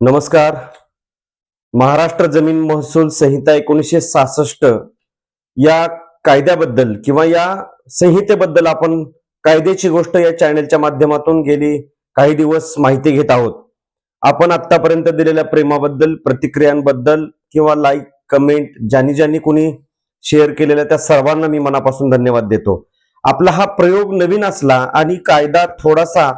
नमस्कार. महाराष्ट्र जमीन महसूल संहिता एकोणीसशे सहासष्ट या कायद्याबद्दल किंवा या संहितेबद्दल आपण कायद्याची गोष्ट या चॅनेलच्या माध्यमातून गेली काही दिवस माहिती घेत आहोत. आपण आतापर्यंत दिलेल्या प्रेमाबद्दल प्रतिक्रियांबद्दल किंवा लाईक कमेंट ज्यांनी ज्यांनी कोणी शेअर केलेल्या त्या सर्वांना मी मनापासून धन्यवाद देतो. आपला हा प्रयोग नवीन असला आणि कायदा थोडासा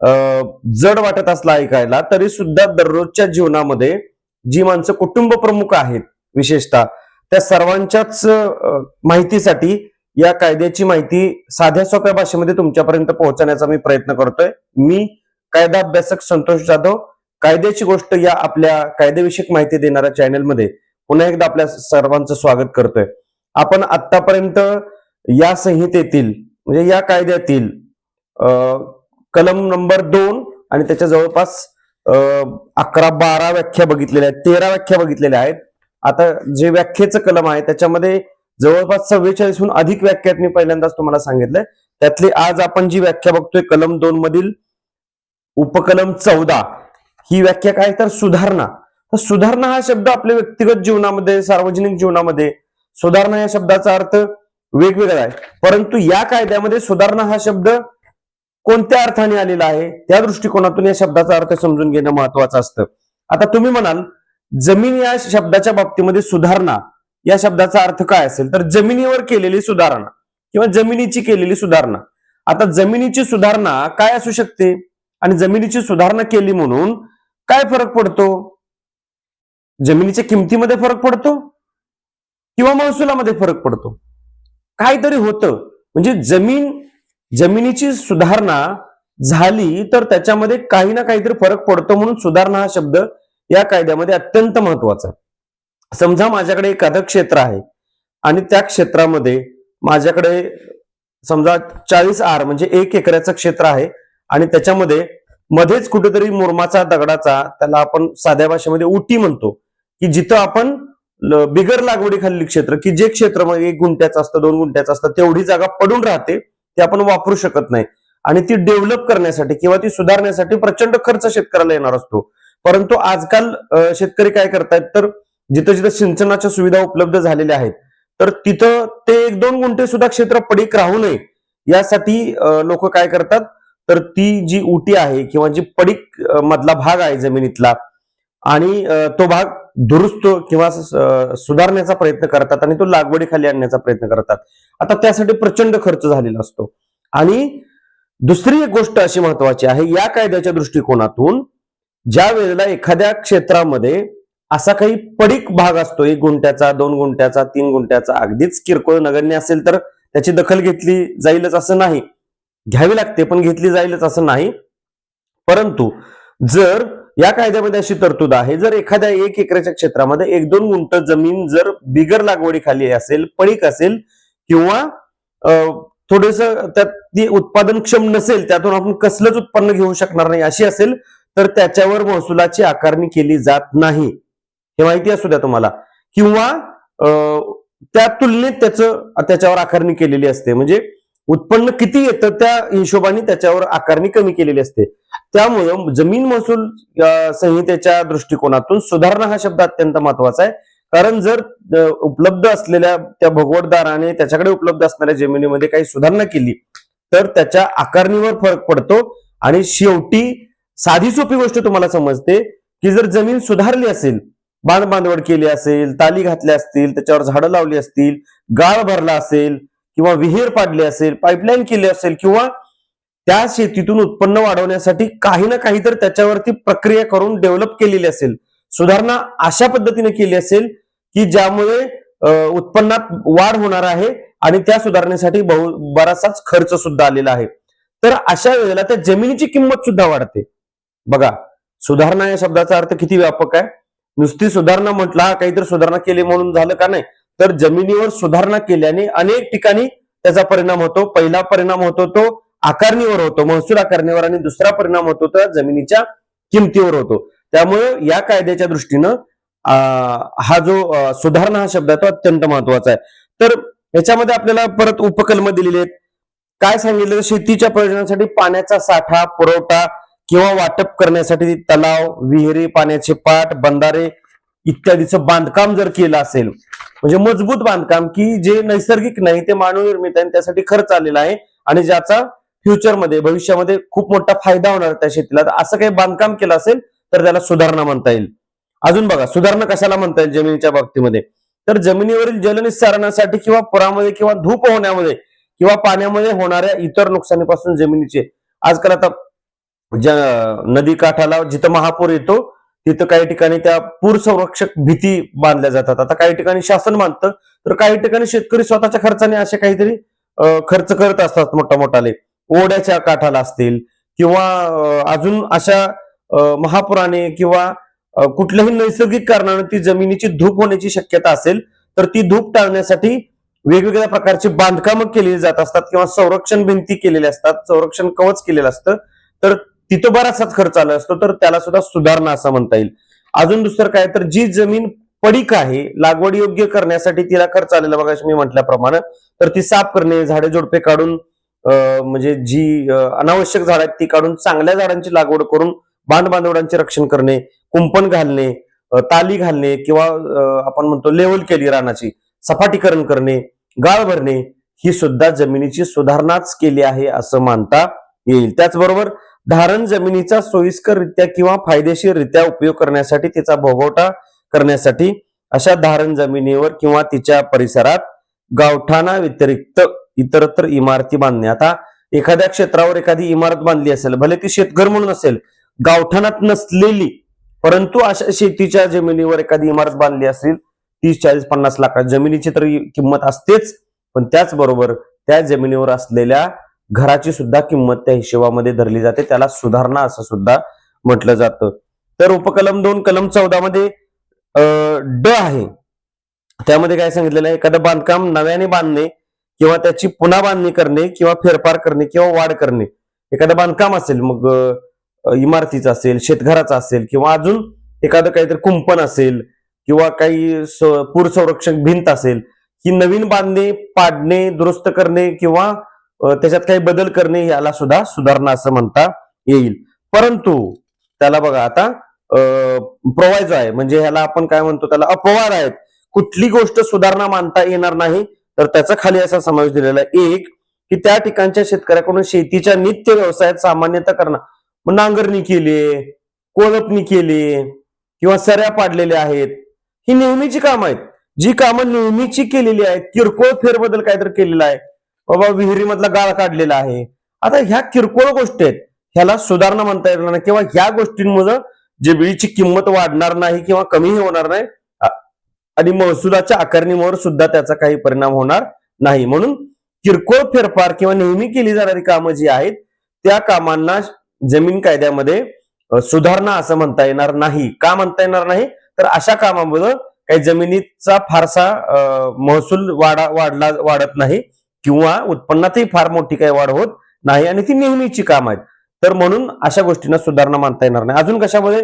जड वाटत असला ऐकायला तरी सुद्धा दररोजच्या जीवनामध्ये जी माणसं कुटुंब प्रमुख आहेत विशेषतः त्या सर्वांच्याच माहितीसाठी या कायद्याची माहिती साध्या सोप्या भाषेमध्ये तुमच्यापर्यंत पोहोचवण्याचा मी प्रयत्न करतोय. मी कायदा अभ्यासक संतोष जाधव कायद्याची गोष्ट या आपल्या कायदेविषयक माहिती देणाऱ्या चॅनेलमध्ये पुन्हा एकदा आपल्या सर्वांचं स्वागत करतोय. आपण आतापर्यंत या संहितेतील म्हणजे या कायद्यातील अं, कलम नंबर दोन आणि त्याच्या जवळपास अकरा बारा व्याख्या बघितलेल्या आहेत तेरा व्याख्या बघितलेल्या आहेत. आता जे व्याख्येचं कलम आहे त्याच्यामध्ये जवळपास सव्वेचाळीसहून अधिक व्याख्यात मी पहिल्यांदाच तुम्हाला सांगितलंय. त्यातली आज आपण जी व्याख्या बघतोय कलम दोन मधील उपकलम चौदा ही व्याख्या काय? तर सुधारणा. तर सुधारणा हा शब्द आपल्या व्यक्तिगत जीवनामध्ये सार्वजनिक जीवनामध्ये सुधारणा या शब्दाचा अर्थ वेगवेगळा आहे. परंतु या कायद्यामध्ये सुधारणा हा शब्द कोणत्या अर्थाने आलेला आहे? त्या दृष्टिकोनातून या शब्दाचा अर्थ समजून घेणं महत्वाचं असतं. आता तुम्ही म्हणाल जमीन या शब्दाच्या बाबतीमध्ये सुधारणा या शब्दाचा अर्थ काय असेल? तर जमिनीवर केलेली सुधारणा किंवा जमिनीची केलेली सुधारणा. आता जमिनीची सुधारणा काय असू शकते? आणि जमिनीची सुधारणा केली म्हणून काय फरक पडतो? जमिनीच्या किमतीमध्ये फरक पडतो? किंवा महसुलामध्ये फरक पडतो? काहीतरी होतं. म्हणजे जमीन जमिनीची सुधारणा झाली तर त्याच्यामध्ये काही ना काहीतरी फरक पडतो म्हणून सुधारणा हा शब्द या कायद्यामध्ये अत्यंत महत्त्वाचा समजा माझ्याकडे एखादं क्षेत्र आहे आणि त्या क्षेत्रामध्ये माझ्याकडे समजा चाळीस आर म्हणजे एक एकराचं क्षेत्र आहे आणि त्याच्यामध्ये मध्येच कुठेतरी मुरमाचा दगडाचा त्याला आपण साध्या भाषेमध्ये उटी म्हणतो की जिथं आपण बिगर लागवडी खाल्ली क्षेत्र की जे क्षेत्र एक गुंट्याचं असतं दोन गुंट्याचं असतं तेवढी जागा पडून राहते. ती आपण वापरू शकत नाही. आणि ती डेव्हलप करण्यासाठी किंवा ती सुधारण्यासाठी प्रचंड खर्च शेतकऱ्याला येणार असतो. परंतु आजकाल शेतकरी काय करतायत? तर जिथं जिथं सिंचनाच्या सुविधा उपलब्ध झालेल्या आहेत तर तिथं ते एक दोन गुंठे सुद्धा क्षेत्र पडीक राहू नये. यासाठी लोक काय करतात? तर ती जी उटी आहे किंवा जी पडीक मधला भाग आहे जमिनीतला आणि तो भाग दुरुस्त किंवा सुधारण्याचा प्रयत्न करतात आणि तो लागवडीखाली आणण्याचा प्रयत्न करतात. आता त्यासाठी प्रचंड खर्च झालेला असतो. आणि दुसरी एक गोष्ट अशी महत्वाची आहे या कायद्याच्या दृष्टिकोनातून ज्या वेळेला एखाद्या क्षेत्रामध्ये असा काही पडीक भाग असतो एक गुंठ्याचा दोन गुंठ्याचा तीन गुंठ्याचा अगदीच किरकोळ नगण्य असेल तर त्याची दखल घेतली जाईलच असं नाही. घ्यावी लागते पण घेतली जाईलच असं नाही. परंतु जर या कायद्यामध्ये अशी तरतूद आहे. जर एखाद्या एक एकराच्या क्षेत्रामध्ये एक दोन गुंठ जमीन जर बिगर लागवडीखाली असेल पडीक असेल किंवा थोडस त्यात ती उत्पादनक्षम नसेल त्यातून आपण कसलंच उत्पन्न घेऊ शकणार नाही अशी असेल तर त्याच्यावर महसुलाची आकारणी केली जात नाही. हे माहिती असू द्या तुम्हाला. किंवा अं, त्या तुलनेत त्याचं त्याच्यावर आकारणी केलेली असते. म्हणजे उत्पन्न किती येतं त्या हिशोबाने त्याच्यावर आकारणी कमी केलेली असते. त्यामुळे जमीन महसूल संहितेच्या दृष्टिकोनातून सुधारणा हा शब्द अत्यंत महत्त्वाचा आहे. कारण जर उपलब्ध असलेल्या त्या भगवतदाराने त्याच्याकडे उपलब्ध असणाऱ्या जमिनीमध्ये काही सुधारणा केली तर त्याच्या आकारणीवर फरक पडतो. आणि शेवटी साधी सोपी गोष्ट तुम्हाला समजते की जर जमीन सुधारली असेल बांध बांधवड केली असेल ताली घातल्या असतील त्याच्यावर झाडं लावली असतील गाळ भरला असेल किंवा विहीर पाडली असेल पाईपलाईन केली असेल किंवा त्या शेतीतून उत्पन्न वाढवण्यासाठी काही ना काही तर त्याच्यावरती प्रक्रिया करून डेव्हलप केलेली असेल. सुधारणा अशा पद्धतीने केली असेल की ज्यामुळे अं, उत्पन्नात वाढ होणार आहे आणि त्या सुधारणेसाठी बहु बराचसाच खर्च सुद्धा आलेला आहे. तर अशा वेळेला त्या जमिनीची किंमत सुद्धा वाढते. बघा सुधारणा या शब्दाचा अर्थ किती व्यापक आहे? नुसती सुधारणा म्हटला काहीतरी सुधारणा केली म्हणून झालं का नाही? तर जमिनीवर सुधारणा केल्याने अनेक ठिकाणी त्याचा परिणाम होतो. पहिला परिणाम होतो तो आकारणीवर होतो. महसूल आकारणीवर आणि दुसरा परिणाम होतो तर जमिनीच्या किमतीवर होतो. त्यामुळे या कायद्याच्या दृष्टीनं हा जो सुधारणा हा शब्द आहे तो अत्यंत महत्त्वाचा आहे. तर याच्यामध्ये आपल्याला परत उपकल्म दिलेले आहेत. काय सांगितलं? शेतीच्या प्रयोजनासाठी पाण्याचा साठा पुरवठा किंवा वाटप करण्यासाठी तलाव विहिरी पाण्याचे पाट बंधारे इत्यादीचं बांधकाम जर केलं असेल म्हणजे मजबूत बांधकाम की जे नैसर्गिक नाही ते मानवनिर्मित आहे आणि त्यासाठी खर्च आलेला आहे आणि ज्याचा फ्युचरमध्ये भविष्यामध्ये खूप मोठा फायदा होणार त्या शेतीला. असं काही बांधकाम केलं असेल तर त्याला सुधारणा म्हणता येईल. अजून बघा सुधारणा कशाला म्हणता येईल जमिनीच्या बाबतीमध्ये? तर जमिनीवरील जलनिस्सारणासाठी किंवा पुरामध्ये किंवा धूप होण्यामध्ये किंवा पाण्यामध्ये होणाऱ्या इतर नुकसानीपासून जमिनीचे आजकाल आता ज्या नदी काठाला जिथं महापूर येतो तिथं काही ठिकाणी त्या पूर संरक्षक भीती बांधल्या जातात. आता काही ठिकाणी शासन मानतं तर काही ठिकाणी शेतकरी स्वतःच्या खर्चाने असे काहीतरी खर्च करत असतात मोठा मोठाले ओढ्याच्या काठाला असतील किंवा अजून अशा महापुराने किंवा कुठल्याही नैसर्गिक कारणाने ती जमिनीची धूप होण्याची शक्यता असेल तर ती धूप टाळण्यासाठी वेगवेगळ्या प्रकारची बांधकामं केली जात असतात किंवा संरक्षण भिंती केलेल्या असतात संरक्षण कवच केलेलं असतं. तर तिथं बराचसाच खर्च आला असतो तर त्याला सुद्धा सुधारणा असं म्हणता येईल. अजून दुसरं काय तर जी जमीन पडीक आहे लागवड योग्य करण्यासाठी तिला खर्च आलेला बघा मी म्हटल्याप्रमाणे तर ती साफ करणे झाडे झोडपे काढून म्हणजे जी अनावश्यक झाड आहेत ती काढून चांगल्या झाडांची लागवड करून बांध बांधवडांचे रक्षण करणे कुंपण घालणे ताली घालणे किंवा आपण म्हणतो लेवल केली रानाची सपाटीकरण करणे गाळ भरणे ही सुद्धा जमिनीची सुधारणाच केली आहे असं मानता येईल. त्याचबरोबर धारण जमिनीचा सोयीस्कररित्या किंवा फायदेशीररित्या उपयोग करण्यासाठी तिचा भोगवटा करण्यासाठी अशा धारण जमिनीवर किंवा तिच्या परिसरात गावठाणा व्यतिरिक्त इतरत्र इमारती बांधणे. आता एखाद्या क्षेत्रावर एखादी इमारत बांधली असेल भले ती शेतघर म्हणून असेल गावठाणात नसलेली परंतु अशा शेतीच्या जमिनीवर एखादी इमारत बांधली असेल तीस चाळीस पन्नास लाखात जमिनीची तर किंमत असतेच पण त्याचबरोबर त्या जमिनीवर असलेल्या घराची सुद्धा किंमत त्या हिशोबामध्ये धरली जाते. त्याला सुधारणा असं सुद्धा म्हटलं जातं. तर उपकलम दोन कलम चौदा मध्ये ड आहे. त्यामध्ये काय सांगितलेलं आहे? एखादं बांधकाम नव्याने बांधणे किंवा त्याची पुन्हा बांधणी करणे किंवा फेरफार करणे किंवा वाढ करणे. एखादं बांधकाम असेल मग इमारतीचं असेल शेतघराचं असेल किंवा अजून एखादं काहीतरी कुंपण असेल किंवा काही पूर संरक्षक भिंत असेल ही नवीन बांधणे पाडणे दुरुस्त करणे किंवा त्याच्यात काही बदल करणे याला सुद्धा सुधारणा असं म्हणता येईल. परंतु त्याला बघा आता प्रोवायजो आहे म्हणजे ह्याला आपण काय म्हणतो त्याला अपवाद आहेत. कुठली गोष्ट सुधारणा मानता येणार नाही तर त्याचा खाली असा समावेश दिलेला आहे. एक की त्या ठिकाणच्या शेतकऱ्याकडून शेतीच्या नित्य व्यवसायात सामान्यतः करणं. मग नांगरणी केली कोळपणी केली किंवा सऱ्या पाडलेल्या आहेत. ही नेहमीची कामं आहेत. जी कामं नेहमीची केलेली आहेत किरकोळ फेरबदल काहीतरी केलेला आहे. बाबा विहिरीमधला गाळ काढलेला आहे. आता ह्या किरकोळ गोष्टी आहेत. ह्याला सुधारणा म्हणता येणार नाही किंवा ह्या गोष्टींमुळे जमिनीची किंमत वाढणार नाही किंवा कमीही होणार नाही आणि महसुलाच्या आकारणीवर सुद्धा त्याचा काही परिणाम होणार नाही. म्हणून किरकोळ फेरफार किंवा नेहमी केली जाणारी कामं जी आहेत त्या कामांना जमीन कायद्यामध्ये सुधारणा असं म्हणता येणार नाही. का म्हणता येणार नाही? तर अशा कामामुळे काही जमिनीचा फारसा महसूल वाढा वाढला वाढत नाही. किंवा उत्पन्नातही फार मोठी काही वाढ होत नाही आणि ती नेहमीची काम आहेत. तर म्हणून अशा गोष्टींना सुधारणा मानता येणार नाही. अजून कशामध्ये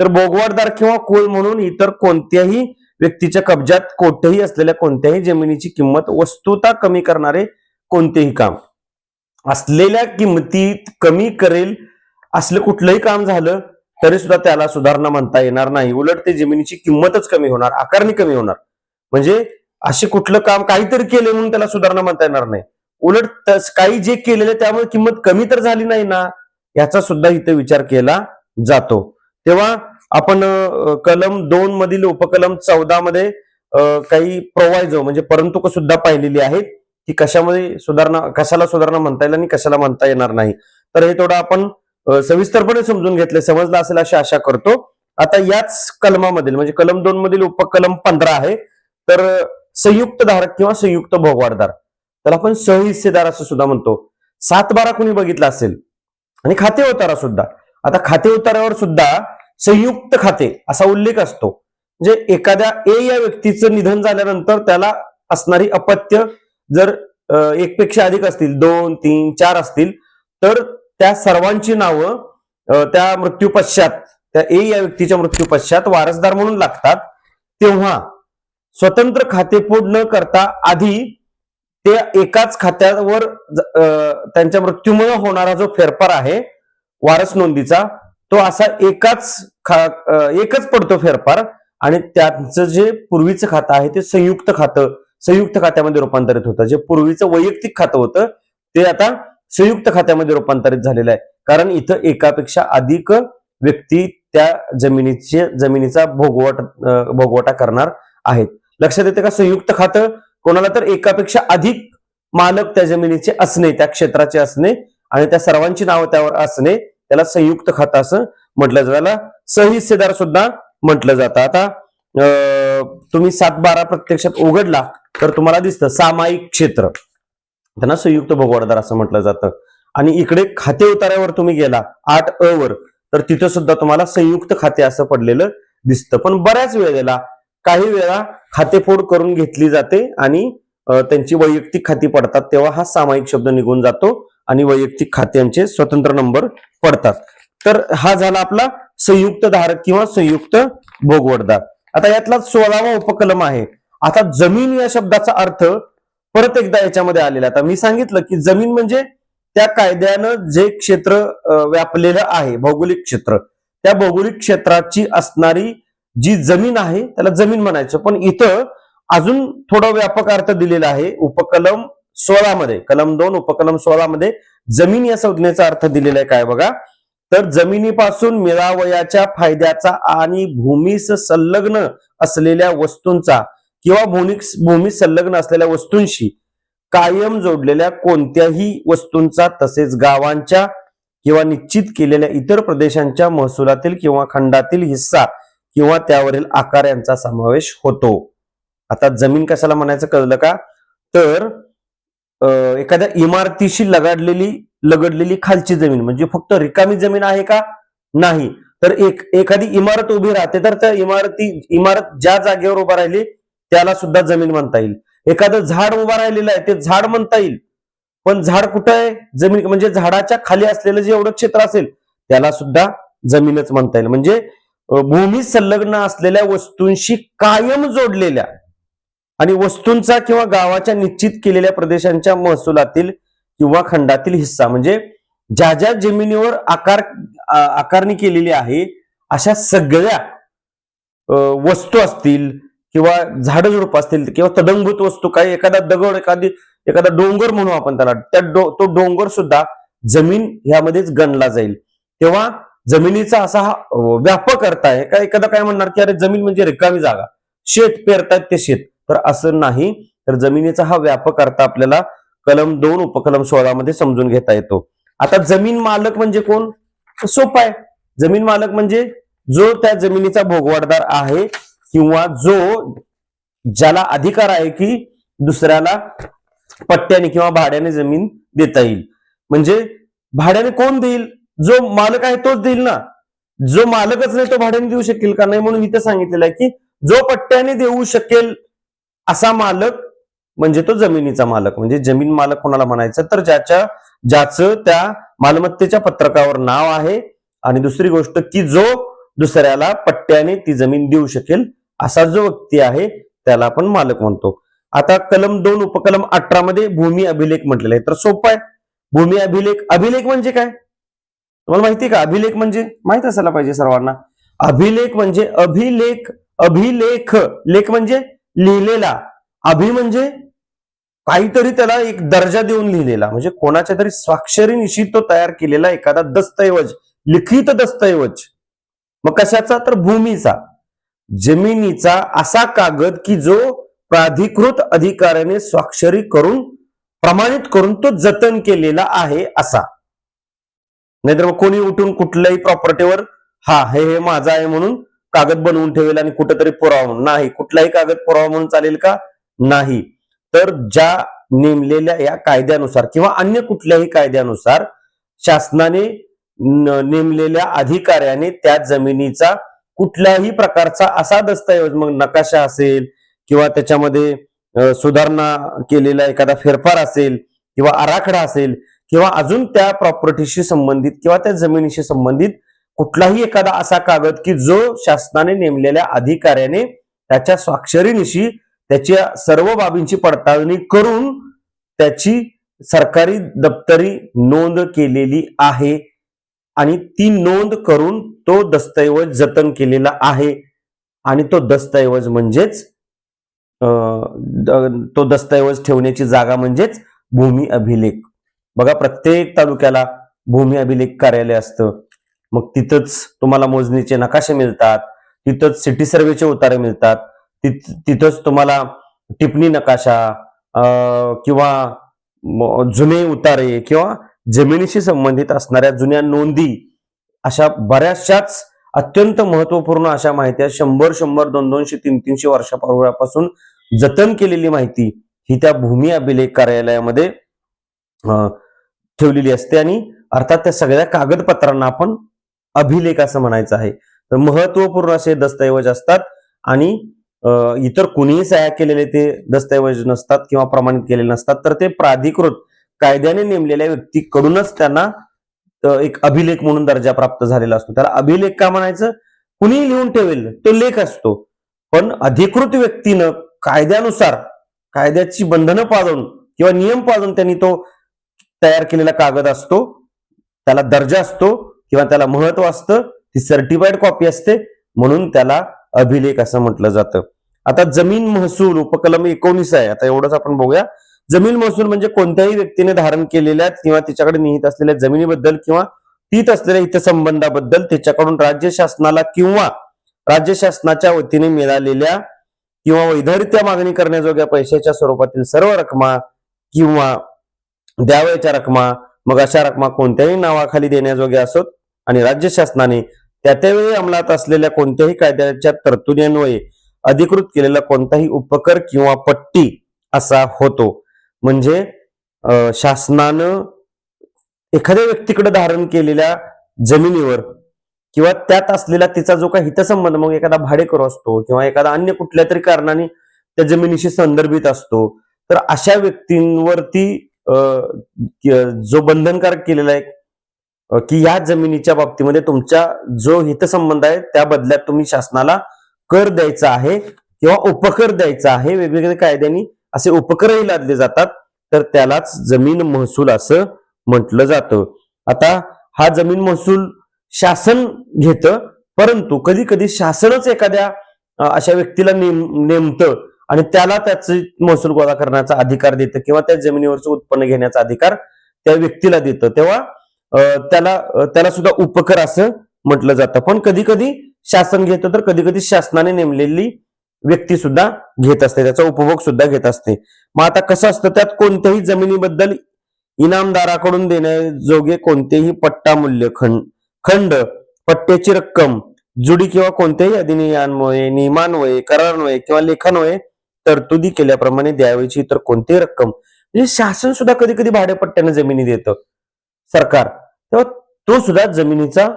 तर बोगवाडदार किंवा कुळ म्हणून इतर कोणत्याही व्यक्तीच्या कब्जात कोठेही असलेल्या कोणत्याही जमिनीची किंमत वस्तुता कमी करणारे कोणतेही काम. असलेल्या किंमतीत कमी करेल असलं कुठलंही काम झालं तरी सुद्धा त्याला सुधारणा म्हणता येणार नाही. उलट ते जमिनीची किंमतच कमी होणार आकारणी कमी होणार. म्हणजे असे कुठलं काम काहीतरी केले म्हणून त्याला सुधारणा म्हणता येणार नाही. उलट तस- काही जे केलेलं त्यामुळे किंमत कमी तर झाली नाही ना याचा सुद्धा इथे विचार केला जातो. तेव्हा आपण कलम दोन मधील उपकलम चौदा मध्ये काही प्रोवायजो म्हणजे परंतु सुद्धा पाहिलेली आहेत की कशामध्ये सुधारणा कशाला सुधारणा म्हणता येईल आणि कशाला म्हणता येणार नाही. तर हे थोडं आपण सविस्तरपणे समजून घेतले समजलं असेल अशी आशा करतो. आता याच कलमामधील म्हणजे कलम दोन मधील उपकलम पंधरा आहे. तर संयुक्त धारक किंवा संयुक्त भोगवाडदार त्याला आपण सहहिस्सेदार असं सुद्धा म्हणतो. सात बारा कोणी बघितला असेल? आणि खाते उतारा सुद्धा. आता खाते उतारावर सुद्धा संयुक्त खाते असा उल्लेख असतो. म्हणजे एखाद्या ए या व्यक्तीचं निधन झाल्यानंतर त्याला असणारी अपत्य जर एकपेक्षा अधिक असतील दोन तीन चार असतील तर त्या सर्वांची नावं त्या मृत्यूपश्चात त्या ए या व्यक्तीच्या मृत्यूपश्चात वारसदार म्हणून लागतात. तेव्हा स्वतंत्र खातेपोड न करता आधी ते एकाच खात्यावर त्यांच्या मृत्यूमुळे होणारा जो फेरफार आहे वारस नोंदीचा तो असा एकाच खा एकच पडतो फेरफार आणि त्यांचं जे पूर्वीचं खातं आहे ते संयुक्त खातं संयुक्त खात्यामध्ये रूपांतरित होतं. जे पूर्वीचं वैयक्तिक खातं होतं ते आता संयुक्त खात्यामध्ये रूपांतरित झालेलं आहे. कारण इथं एकापेक्षा अधिक व्यक्ती त्या जमिनीचे जमिनीचा भोगवट भोगवटा करणार आहेत. लक्षात येते का? संयुक्त खातं कोणाला तर एकापेक्षा अधिक मालक त्या जमिनीचे असणे त्या क्षेत्राचे असणे आणि त्या सर्वांची नावं त्यावर असणे त्याला संयुक्त खातं असं म्हटलं जातं. सहहिस्सेदार सहिस्सेदार सुद्धा म्हटलं जातं. आता अं, तुम्ही सात बारा प्रत्यक्षात उघडला तर तुम्हाला दिसतं सामायिक क्षेत्र. त्यांना संयुक्त भोगवाडदार असं म्हटलं जातं. आणि इकडे खाते उतार्यावर तुम्ही गेला आठ अ वर तर तिथं सुद्धा तुम्हाला संयुक्त खाते असं पडलेलं दिसतं. पण बऱ्याच वेळेला काही वेळा खातेफोड करून घेतली जाते आणि त्यांची वैयक्तिक खाती पडतात तेव्हा हा सामायिक शब्द निघून जातो आणि वैयक्तिक खात्यांचे स्वतंत्र नंबर पडतात. तर हा झाला आपला संयुक्त धारक किंवा संयुक्त भोगवटदार. आता यातला सोळावा उपकलम आहे. आता जमीन या शब्दाचा अर्थ परत एकदा याच्यामध्ये आलेला आता मी सांगितलं की जमीन म्हणजे त्या कायद्यानं जे क्षेत्र व्यापलेलं आहे भौगोलिक क्षेत्र. त्या भौगोलिक क्षेत्राची असणारी जी जमीन आहे त्याला जमीन म्हणायचं. पण इथं अजून थोडा व्यापक अर्थ दिलेला आहे. उपकलम सोळा मध्ये कलम दोन उपकलम सोळा मध्ये जमीन या संज्ञेचा अर्थ दिलेला आहे. काय बघा? तर जमिनीपासून मिळावयाच्या फायद्याचा आणि भूमीस संलग्न असलेल्या वस्तूंचा किंवा भूमी भूमी संलग्न असलेल्या वस्तूंशी कायम जोडलेल्या कोणत्याही वस्तूंचा तसेच गावांच्या किंवा निश्चित केलेल्या इतर प्रदेशांच्या महसुलातील किंवा खंडातील हिस्सा किंवा त्यावरील आकार यांचा समावेश होतो. आता जमीन कशाला म्हणायचं कळलं का? तर एखाद्या इमारतीशी लगाडलेली लगडलेली खालची जमीन म्हणजे फक्त रिकामी जमीन आहे का? नाही. तर एक एखादी इमारत उभी राहते तर त्या इमारती इमारत ज्या जागेवर उभा राहिली त्याला सुद्धा जमीन म्हणता येईल. एखादं झाड उभा राहिलेलं आहे ते झाड म्हणता येईल. पण झाड कुठं आहे? जमीन म्हणजे झाडाच्या खाली असलेलं जे एवढं क्षेत्र असेल त्याला सुद्धा जमीनच म्हणता येईल. म्हणजे भूमी संलग्न असलेल्या वस्तूंशी कायम जोडलेल्या आणि वस्तूंचा किंवा गावाच्या निश्चित केलेल्या प्रदेशांच्या महसुलातील किंवा खंडातील हिस्सा म्हणजे ज्या ज्या जमिनीवर आकार आकारणी केलेली आहे अशा सगळ्या वस्तू असतील किंवा झाडझुडप असतील किंवा तदंगभूत वस्तू काही एखादा दगड एखादी एखादा डोंगर म्हणू आपण त्याला त्या डो- तो डोंगर सुद्धा जमीन ह्यामध्येच गणला जाईल. तेव्हा जमिनीचा असा हा व्यापक अर्थ आहे. का एखादा काय म्हणणार की अरे जमीन म्हणजे रिकामी जागा. शेत पेरतायत ते शेत. तर असं नाही. तर जमिनीचा हा व्यापक अर्थ आपल्याला कलम दोन उपकलम सोळा मध्ये समजून घेता येतो. आता जमीन मालक म्हणजे कोण? सोपं आहे. जमीन मालक म्हणजे जो त्या जमिनीचा भोगवाडदार आहे किंवा जो ज्याला अधिकार आहे की दुसऱ्याला पट्ट्याने किंवा भाड्याने जमीन देता येईल. म्हणजे भाड्याने कोण देईल? जो मालक आहे तोच देईल ना? जो मालकच नाही तो भाड्याने देऊ शकेल का? नाही म्हणून इथे सांगितलेलं आहे की जो पट्ट्याने देऊ शकेल असा मालक म्हणजे तो जमिनीचा मालक. म्हणजे जमीन मालक कोणाला म्हणायचं? तर ज्याच्या ज्याचं त्या मालमत्तेच्या पत्रकावर नाव आहे. आणि दुसरी गोष्ट की जो दुसऱ्याला पट्ट्याने ती जमीन देऊ शकेल असा जो व्यक्ती आहे त्याला आपण मालक म्हणतो. आता कलम दोन उपकलम अठरा मध्ये भूमी अभिलेख म्हटलेला आहे. तर सोपं आहे. भूमी अभिलेख अभिलेख म्हणजे काय? तुम्हाला माहिती आहे का? अभिलेख म्हणजे? माहीत असायला पाहिजे सर्वांना. अभिलेख म्हणजे अभिलेख अभिलेख. लेख म्हणजे लिहिलेला. अभि म्हणजे काहीतरी त्याला एक दर्जा देऊन लिहिलेला. म्हणजे कोणाच्या तरी स्वाक्षरीनिशी तो तयार केलेला एखादा दस्तऐवज लिखित दस्तऐवज. मग कशाचा? तर भूमीचा. जमिनीचा असा कागद की जो प्राधिकृत अधिकाऱ्याने स्वाक्षरी करून प्रमाणित करून तो जतन केलेला आहे असा. नाहीतर मग कोणी उठून कुठल्याही प्रॉपर्टीवर हा हे हे माझा आहे म्हणून कागद बनवून ठेवेल आणि कुठेतरी पुरावा म्हणून. नाही कुठलाही कागद पुरावा म्हणून चालेल का? नाही. तर ज्या नेमलेल्या या कायद्यानुसार किंवा अन्य कुठल्याही कायद्यानुसार शासनाने नेमलेल्या अधिकाऱ्याने त्या जमिनीचा कुठल्याही प्रकारचा असा दस्तऐवज मग नकाशा असेल किंवा त्याच्यामध्ये सुधारणा केलेला एखादा फेरफार असेल किंवा आराखडा असेल किंवा अजून त्या प्रॉपर्टीशी संबंधित किंवा त्या जमिनीशी संबंधित कुठलाही एखादा असा कागद की जो शासनाने नेमलेल्या अधिकाऱ्याने त्याच्या स्वाक्षरीनिशी त्याच्या सर्व बाबींची पडताळणी करून त्याची सरकारी दप्तरी नोंद केलेली आहे आणि ती नोंद करून तो दस्तऐवज जतन केलेला आहे. आणि तो दस्तऐवज म्हणजेच तो दस्तऐवज ठेवण्याची जागा म्हणजेच भूमी अभिलेख. बघा प्रत्येक तालुक्याला भूमी अभिलेख कार्यालय असतं. मग तिथंच तुम्हाला मोजणीचे नकाशे मिळतात तिथंच सिटी सर्वेचे उतारे मिळतात तिथंच तुम्हाला टिपणी नकाशा किंवा जुने उतारे किंवा जमिनीशी संबंधित असणाऱ्या जुन्या नोंदी अशा बऱ्याचशाच अत्यंत महत्त्वपूर्ण अशा माहित्या शंभर शंभर दोन दोनशे तीन तीनशे वर्षापूर्वीपासून जतन केलेली माहिती ही त्या भूमी अभिलेख कार्यालयामध्ये ठेवलेली असते आणि अर्थात त्या सगळ्या कागदपत्रांना आपण अभिलेख असं म्हणायचं आहे. तर महत्त्वपूर्ण असे दस्तऐवज असतात आणि इतर कुणीही सह्या केलेले ते दस्तऐवज नसतात किंवा प्रमाणित केलेले नसतात तर ते प्राधिकृत कायद्याने नेमलेल्या व्यक्तीकडूनच त्यांना एक अभिलेख म्हणून दर्जा प्राप्त झालेला असतो. त्याला अभिलेख का म्हणायचं? कुणीही लिहून ठेवेल तो लेख असतो. पण अधिकृत व्यक्तीनं कायद्यानुसार कायद्याची बंधनं पाळून किंवा नियम पाळून त्यांनी तो तयार केलेला कागद असतो त्याला दर्जा असतो किंवा त्याला महत्त्व असतं ती सर्टिफाईड कॉपी असते म्हणून त्याला अभिलेख असं म्हटलं जातं. आता जमीन महसूल उपकलम एकोणीस आहे आता एवढंच आपण बघूया. जमीन महसूल म्हणजे कोणत्याही व्यक्तीने धारण केलेल्या किंवा तिच्याकडे निहित असलेल्या जमिनीबद्दल किंवा तीत असलेल्या हितसंबंधाबद्दल त्याच्याकडून राज्य शासनाला किंवा राज्य शासनाच्या वतीने मिळालेल्या किंवा वैधरित्या मागणी करण्याजोग्या पैशाच्या स्वरूपातील सर्व रकमा किंवा द्यावयाच्या रकमा. मग अशा रकमा कोणत्याही नावाखाली देण्याजोग्या असोत आणि राज्य शासनाने त्या त्यावेळी अंमलात असलेल्या कोणत्याही कायद्याच्या तरतुदींमुळे अधिकृत केलेला कोणताही उपकर किंवा पट्टी असा होतो. म्हणजे शासनानं एखाद्या व्यक्तीकडे धारण केलेल्या जमिनीवर किंवा त्यात असलेला तिचा जो काही हितसंबंध मग एखादा भाडेकरू असतो किंवा एखादा अन्य कुठल्या तरी कारणाने त्या जमिनीशी संदर्भित असतो तर अशा व्यक्तींवरती जो बंधनकारक केलेला आहे की या जमिनीच्या बाबतीमध्ये तुमच्या जो हितसंबंध आहे त्या बदल्यात तुम्ही शासनाला कर द्यायचा आहे किंवा उपकर द्यायचा आहे वेगवेगळ्या कायद्यांनी असे उपकरही लादले जातात तर त्यालाच जमीन महसूल असं म्हटलं जातं. आता हा जमीन महसूल शासन घेतं परंतु कधी कधी शासनच एखाद्या अशा व्यक्तीला नेम नेमतं आणि त्याला त्याचे महसूल गोळा करण्याचा अधिकार देतं किंवा त्या जमिनीवरचं उत्पन्न घेण्याचा अधिकार त्या व्यक्तीला देतं. तेव्हा त्याला त्याला सुद्धा उपकर असं म्हटलं जातं. पण कधी कधी शासन घेतं तर कधी कधी शासनाने नेमलेली व्यक्ती सुद्धा घेत असते. त्याचा उपभोग सुद्धा घेत असते. मग आता कसं असतं त्यात कोणत्याही जमिनीबद्दल इनामदाराकडून देण्याजोगे कोणतेही पट्टा मूल्य खंड खंड पट्ट्याची रक्कम जुडी किंवा कोणत्याही अधिनियमान्वये नियमान्वये करारान्वये किंवा लेखान्वये तरतुदी केल्याप्रमाणे द्यावयाची इतर कोणतीही रक्कम? म्हणजे शासन सुद्धा कधी कधी भाडेपट्ट्याने जमिनी देतं. सरकार. तेव्हा तो सुद्धा जमिनीचा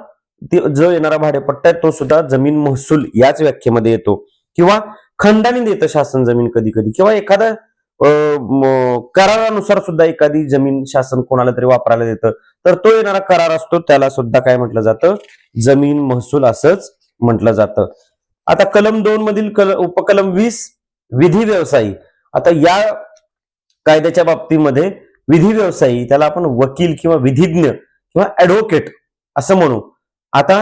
जो येणारा भाडेपट्टा आहे तो सुद्धा जमीन महसूल याच व्याख्येमध्ये येतो. किंवा खंडाने देतं शासन जमीन कधी कधी किंवा एखादा अं, करारानुसार सुद्धा एखादी जमीन शासन कोणाला तरी वापरायला देतं. तर तो येणारा करार असतो त्याला सुद्धा काय म्हटलं जातं? जमीन महसूल असंच म्हटलं जातं. आता कलम दोन मधील कल उपकलम वीस विधी व्यवसायी. आता या कायद्याच्या बाबतीमध्ये विधी व्यवसायी त्याला आपण वकील किंवा विधिज्ञ किंवा ऍडव्होकेट असं म्हणू. आता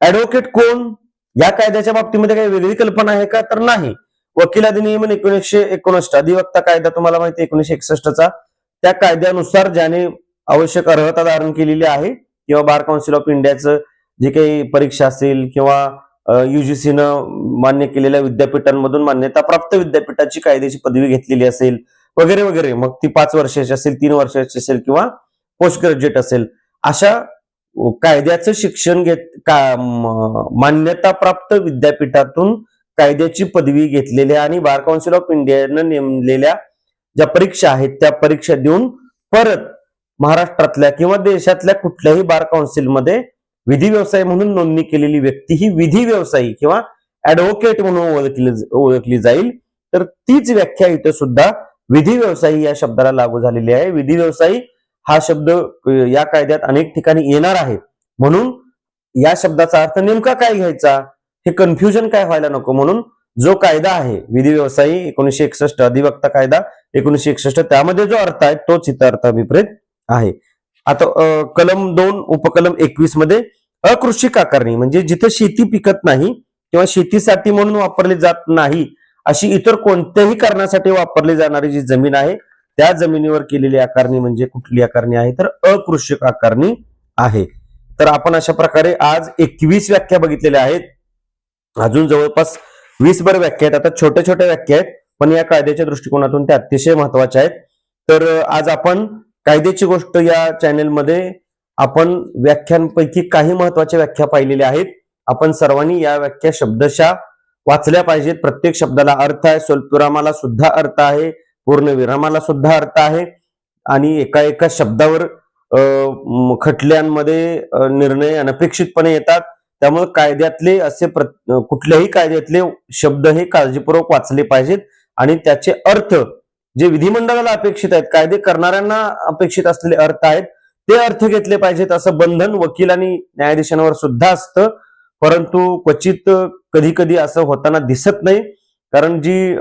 ऍडव्होकेट कोण? या कायद्याच्या बाबतीमध्ये काही वेगळी कल्पना आहे का? तर नाही. वकील अधिनियमन एकोणीसशे एकोणसष्ट अधिवक्ता कायदा तुम्हाला माहिती एकोणीसशे एकसष्टचा त्या कायद्यानुसार ज्याने आवश्यक अर्हता धारण केलेली आहे किंवा बार काउन्सिल ऑफ इंडियाचं जे काही परीक्षा असेल किंवा युजीसीनं मान्य केलेल्या विद्यापीठांमधून मान्यता प्राप्त विद्यापीठाची कायद्याची पदवी घेतलेली असेल वगैरे वगैरे. मग ती पाच वर्षाची असेल तीन वर्षाची असेल किंवा पोस्ट ग्रॅज्युएट असेल. अशा कायद्याचं शिक्षण घेत का मान्यता प्राप्त विद्यापीठातून कायद्याची पदवी घेतलेल्या आणि बार काउन्सिल ऑफ इंडियानं नेमलेल्या ज्या परीक्षा आहेत त्या परीक्षा देऊन परत महाराष्ट्रातल्या किंवा देशातल्या कुठल्याही बार काउन्सिलमध्ये विधी व्यवसाय म्हणून नोंदणी केलेली व्यक्ती ही विधी व्यवसायी किंवा ऍडव्होकेट म्हणून ओळखली ओळखली जाईल. तर तीच व्याख्या इथं सुद्धा विधी व्यवसायी या शब्दाला लागू झालेली आहे. विधी व्यवसायी हा शब्द या कायद्यात अनेक ठिकाणी येणार आहे. म्हणून या शब्दाचा अर्थ नेमका काय घ्यायचा? हे कन्फ्युजन काय व्हायला नको? म्हणून जो कायदा आहे विधी व्यवसायी एकोणीशे एकसष्ट अधिवक्ता कायदा एकोणीशे एकसष्ट त्यामध्ये जो अर्थ आहे तोच इथं अर्थ अभिप्रेत आहे. आता कलम दोन उपकलम एकवीसमध्ये अकृषिक आकारणी म्हणजे जिथे शेती पिकत नाही किंवा शेतीसाठी म्हणून वापरली जात नाही अशी इतर कोणत्याही कारणासाठी वापरली जाणारी जी जमीन आहे त्या जमिनीवर केलेली आकारणी म्हणजे कुठली आकारणी आहे? तर अकृषिक आकारणी आहे. तर आपण अशा प्रकारे आज एकवीस व्याख्या बघितलेल्या आहेत. अजून जवळपास वीस भर व्याख्या आहेत. आता छोट्या छोट्या व्याख्या आहेत पण या कायद्याच्या दृष्टिकोनातून त्या अतिशय महत्त्वाच्या आहेत. तर आज आपण कायद्याची गोष्ट या चॅनेलमध्ये आपण व्याख्यांपैकी काही महत्त्वाच्या व्याख्या पाहिलेल्या आहेत. आपण सर्वांनी या व्याख्या शब्दशः वाचल्या पाहिजेत. प्रत्येक शब्दाला अर्थ आहे. स्वल्पविरामाला सुद्धा अर्थ आहे. पूर्ण विरामाला सुद्धा अर्थ आहे. आणि एका एका शब्दावर खटल्यांमध्ये निर्णय अनपेक्षितपणे येतात. त्यामुळे कायद्यातले असे प्र- कुठल्याही कायद्यातले शब्द हे काळजीपूर्वक वाचले पाहिजेत. आणि त्याचे अर्थ जे विधिमंडळाला अपेक्षित आहेत कायदे करणाऱ्यांना अपेक्षित असलेले अर्थ आहेत ते अर्थ घेतले पाहिजेत असं बंधन वकील आणि न्यायाधीशांवर सुद्धा असतं. परंतु क्वचित कधी कधी असं होताना दिसत नाही. कारण जी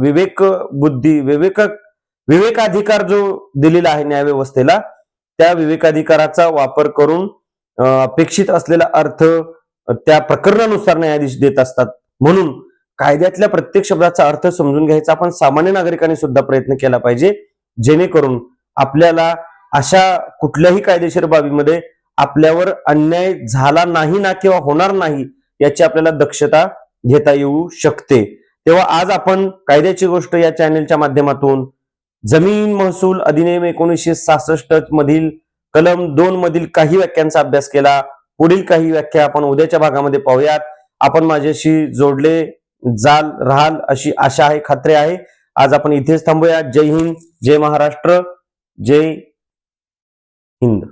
विवेक बुद्धी विवेक विवेकाधिकार जो दिलेला आहे न्यायव्यवस्थेला त्या विवेकाधिकाराचा वापर करून अपेक्षित असलेला अर्थ त्या प्रकरणानुसार न्यायाधीश देत असतात. म्हणून कायद्यातल्या प्रत्येक शब्दाचा अर्थ समजून घ्यायचा. आपण सामान्य नागरिकांनी सुद्धा प्रयत्न केला पाहिजे. जेणेकरून आपल्याला अशा कुठल्याही कायदेशीर बाबीमध्ये आपल्यावर अन्याय झाला नाही ना किंवा होणार नाही याची आपल्याला दक्षता घेता येऊ शकते. तेव्हा आज आपण कायद्याची गोष्ट या चॅनेलच्या माध्यमातून जमीन महसूल अधिनियम एकोणीसशे सहासष्ट मधील कलम दोन मधील काही व्याख्यांचा अभ्यास केला. पुढील काही व्याख्या आपण उद्याच्या भागामध्ये पाहूयात. आपण माझ्याशी जोडले जाल राहाल अशी आशा आहे खात्री आहे. आज आपण इथेच थांबूया. जय हिंद जय महाराष्ट्र जय हिंद